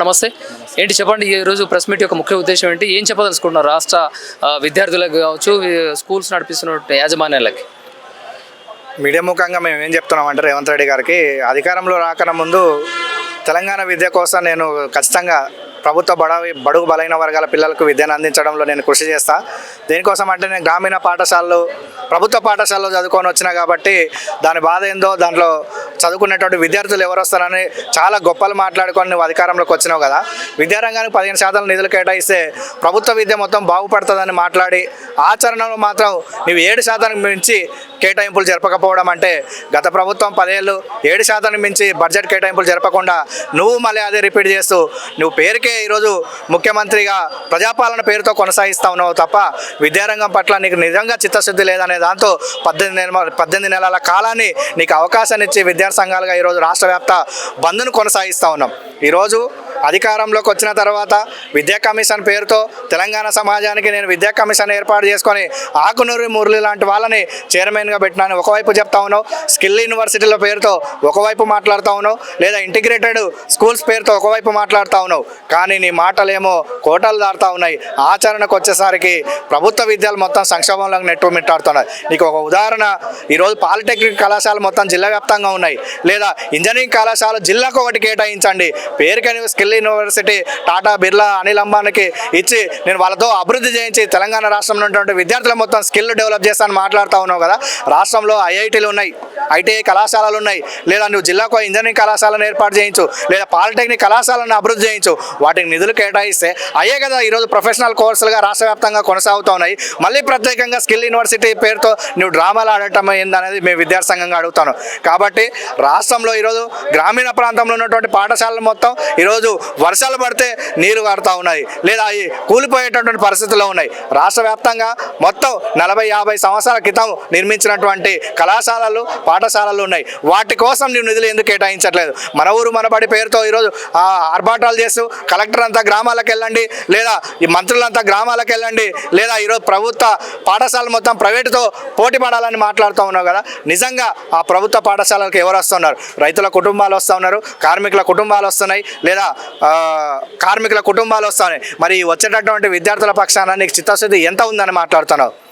నమస్తే. ఏంటి చెప్పండి ఈ రోజు ప్రెస్ మీట్ యొక్క ముఖ్య ఉద్దేశం ఏంటి? ఏం చెప్పదలుచుకుంటున్నారు రాష్ట్ర విద్యార్థులకు కావచ్చు స్కూల్స్ నడిపిస్తున్న యాజమాన్యాలకి? మీడియా ముఖంగా మేము ఏం చెప్తున్నాం అంటే రేవంత్ రెడ్డి గారికి అధికారంలో రాకన ముందు తెలంగాణ విద్య కోసం నేను ఖచ్చితంగా ప్రభుత్వ బడవి బడుగు బలైన వర్గాల పిల్లలకు విద్యను అందించడంలో నేను కృషి చేస్తా. దేనికోసం అంటే నేను గ్రామీణ పాఠశాలలు ప్రభుత్వ పాఠశాలలో చదువుకొని వచ్చినా కాబట్టి దాని బాధ ఏందో దాంట్లో చదువుకునేటువంటి విద్యార్థులు ఎవరు వస్తారని చాలా గొప్పలు మాట్లాడుకొని నువ్వు అధికారంలోకి వచ్చినావు కదా. విద్యారంగానికి పదిహేను శాతం నిధులు కేటాయిస్తే ప్రభుత్వ విద్య మొత్తం బాగుపడుతుందని మాట్లాడి ఆచరణలో మాత్రం నువ్వు ఏడు శాతానికి మించి కేటాయింపులు జరపకపోవడం అంటే గత ప్రభుత్వం పదేళ్ళు ఏడు శాతానికి మించి బడ్జెట్ కేటాయింపులు జరపకుండా నువ్వు మళ్ళీ అదే రిపీట్ చేస్తూ నువ్వు పేరుకే ఈరోజు ముఖ్యమంత్రిగా ప్రజాపాలన పేరుతో కొనసాగిస్తా ఉన్నావు తప్ప విద్యారంగం పట్ల నీకు నిజంగా చిత్తశుద్ధి లేదనే దాంతో పద్దెనిమిది నెల పద్దెనిమిది నెలల కాలాన్ని నీకు అవకాశాన్ని ఇచ్చి విద్యార్థి సంఘాలుగా ఈరోజు రాష్ట్ర వ్యాప్త బంద్ను కొనసాగిస్తూ ఉన్నాం. ఈరోజు అధికారంలోకి వచ్చిన తర్వాత విద్యా కమిషన్ పేరుతో తెలంగాణ సమాజానికి నేను విద్యా కమిషన్ ఏర్పాటు చేసుకొని ఆకునూరి మురళి లాంటి వాళ్ళని చైర్మన్గా పెట్టినాను. ఒకవైపు చెప్తా ఉన్నావు స్కిల్ యూనివర్సిటీల పేరుతో ఒకవైపు మాట్లాడుతూ ఉన్నావు లేదా ఇంటిగ్రేటెడ్ స్కూల్స్ పేరుతో ఒకవైపు మాట్లాడుతూ ఉన్నావు. కానీ నీ మాటలేమో కోటలు దాడుతూ ఉన్నాయి. ఆచరణకు వచ్చేసరికి ప్రభుత్వ విద్యలు మొత్తం సంక్షోభంలో నెట్టు మిట్టాడుతున్నాయి నీకు ఒక ఉదాహరణ ఈరోజు పాలిటెక్నిక్ కళాశాల మొత్తం జిల్లా వ్యాప్తంగా ఉన్నాయి. లేదా ఇంజనీరింగ్ కళాశాల జిల్లాకు ఒకటి కేటాయించండి. పేరుకని స్కిల్ యూనివర్సిటీ టాటా బిర్లా అనిల్ అంబానీకి ఇచ్చి నేను వాళ్ళతో అభివృద్ధి చేయించి తెలంగాణ రాష్ట్రంలో ఉన్నటువంటి విద్యార్థులు మొత్తం స్కిల్ డెవలప్ చేస్తాను మాట్లాడుతూ ఉన్నావు కదా. రాష్ట్రంలో ఐఐటీలు ఉన్నాయి ఐటీఐ కళాశాలలు ఉన్నాయి. లేదా నువ్వు జిల్లాకు ఇంజనీరింగ్ కళాశాలను ఏర్పాటు చేయించు లేదా పాలిటెక్నిక్ కళాశాలను అభివృద్ధి చేయించు. వాటికి నిధులు కేటాయిస్తే అయ్యే కదా ఈరోజు ప్రొఫెషనల్ కోర్సులుగా రాష్ట్ర వ్యాప్తంగా కొనసాగుతూ ఉన్నాయి. మళ్ళీ ప్రత్యేకంగా స్కిల్ యూనివర్సిటీ పేరుతో నువ్వు డ్రామాలు ఆడటం ఏందనేది మేము విద్యార్థి సంఘంగా అడుగుతాను. కాబట్టి రాష్ట్రంలో ఈరోజు గ్రామీణ ప్రాంతంలో ఉన్నటువంటి పాఠశాలలు మొత్తం ఈరోజు వర్షాలు పడితే నీరు కారుతూ ఉన్నాయి. లేదా అవి కూలిపోయేటటువంటి పరిస్థితుల్లో ఉన్నాయి. రాష్ట్ర వ్యాప్తంగా మొత్తం నలభై యాభై సంవత్సరాల క్రితం నిర్మించినటువంటి కళాశాలలు పాఠశాలలు ఉన్నాయి. వాటి కోసం నువ్వు నిధులు ఎందుకు కేటాయించట్లేదు? మన ఊరు మనబడి పేరుతో ఈరోజు ఆర్భాటాలు చేస్తూ కలెక్టర్ అంతా గ్రామాలకు వెళ్ళండి లేదా ఈ మంత్రులంతా గ్రామాలకు వెళ్ళండి లేదా ఈరోజు ప్రభుత్వ పాఠశాలలు మొత్తం ప్రైవేటుతో పోటీ పడాలని మాట్లాడుతూ ఉన్నావు కదా? నిజంగా ఆ ప్రభుత్వ పాఠశాలలకు ఎవరు వస్తున్నారు? రైతుల కుటుంబాలు వస్తూ ఉన్నారు కార్మికుల కుటుంబాలు వస్తున్నాయి లేదా కార్మికుల కుటుంబాలు వస్తాయి. మరి వచ్చేటటువంటి విద్యార్థుల పక్షాన నీకు చిత్తశుద్ధి ఎంత ఉందని మాట్లాడుతున్నావు?